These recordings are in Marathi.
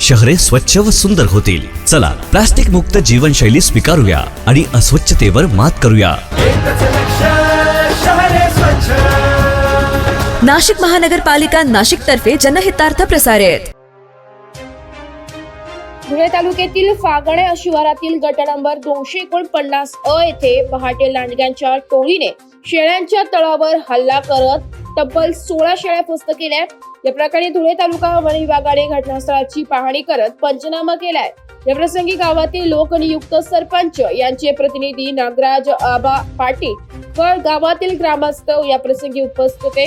शहरे स्वच्छ व सुंदर होतील. चला प्लास्टिक मुक्त जीवनशैली स्वीकारूया आणि अस्वच्छतेवर मात करूया. नाशिक महानगरपालिका नाशिक तर्फे जनहितार्थ प्रसारित. धुळे तालुक्यातील फागणे शिवारातील गट नंबर दोनशे एकोणपन्नास अ येथे पहाटे लांडग्यांच्या टोळीने शेळ्यांच्या तळावर हल्ला करत तब्बल सोळा शेळ्या फस्त केल्या. या प्रकारे धुळे तालुका वन विभागाने घटनास्थळाची पाहणी करत पंचनामा केलाय. या प्रसंगी गावातील लोकनियुक्त सरपंच यांचे प्रतिनिधी नागराज आबा पाटील व गावातील ग्रामस्थ या प्रसंगी उपस्थित होते.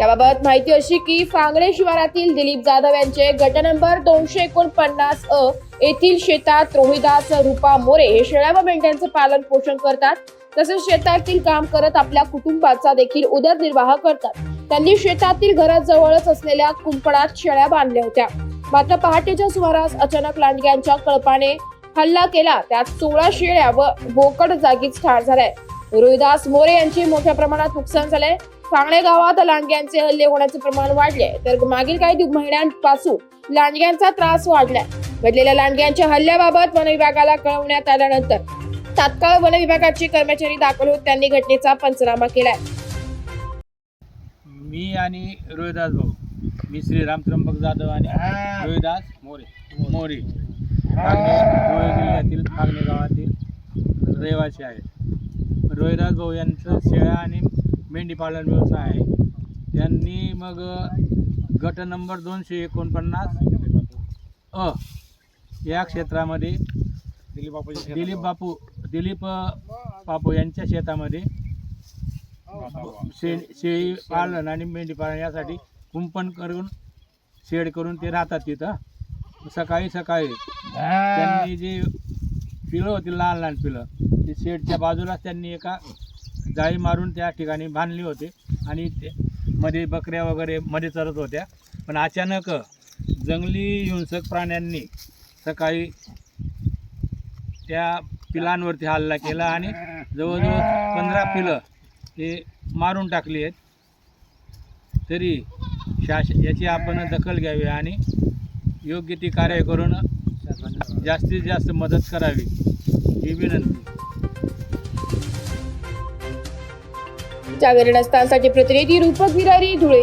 याबाबत माहिती अशी की फांगडे शिवारातील दिलीप जाधव यांचे गट नंबर दोनशे एकोणपन्नास अ येथील शेतात रोहिदास रूपा मोरे हे शेळ्या व मेंढ्यांचे पालन पोषण करतात. तसेच शेतातील काम करत आपल्या कुटुंबाचा देखील उदरनिर्वाह करतात. त्यांनी शेतातील घराजवळच असलेल्या कुंपणात शेळ्या बांधल्या होत्या. मात्र पहाटेच्या सुमारास अचानक लांडग्यांच्या कळपाने हल्ला केला. त्यात सोळा शेळ्या व बोकड जागीच ठार झालाय. रोहिदास मोरे यांचे मोठ्या प्रमाणात नुकसान झालंय सांगणे गावात लांडग्यांचे हल्ले होण्याचे प्रमाण वाढले. तर मागील काही महिन्यांपासून लांडग्यांचा त्रास वाढलाय. घडलेल्या लांडग्यांच्या हल्ल्याबाबत वन विभागाला कळवण्यात आल्यानंतर तात्काळ वन विभागाचे कर्मचारी दाखल होत त्यांनी घटनेचा पंचनामा केलाय. मी आणि रोहिदास भाऊ. मी श्री रामत्रंबक जाधव आणि रोहिदास मोरे. मोरे. फागणे धुळे जिल्ह्यातील फागणे गावातील रहिवासी आहेत. रोहिदास भाऊ यांचं शेळ्या आणि मेंढी पालन व्यवसाय आहे. त्यांनी मग गट नंबर दोनशे एकोणपन्नास अ या क्षेत्रामध्ये दिलीप बापू दिलीप बापू दिलीप अ, बापू यांच्या शेतामध्ये शे शेळी पालन आणि मेंढी पालन यासाठी कुंपण करून शेड करून ते राहतात तिथं. सकाळी सकाळी त्यांनी जे पिलं होती लहान लहान पिलं ते शेडच्या बाजूलाच त्यांनी एका जाळी मारून त्या ठिकाणी बांधली होते आणि ते मध्ये बकऱ्या वगैरे मध्ये चरत होत्या. पण अचानक जंगली हिंसक प्राण्यांनी सकाळी त्या पिलांवरती हल्ला केला आणि जवळजवळ पंधरा पिलं हे मारून टाकली आहेत. तरी शास याची आपण दखल घ्यावी आणि योग्य ती कार्य करून जास्तीत जास्त मदत करावी. ही विनंती. जागरण स्थानसाठी प्रतिनिधी रूपक विरारी धुळे.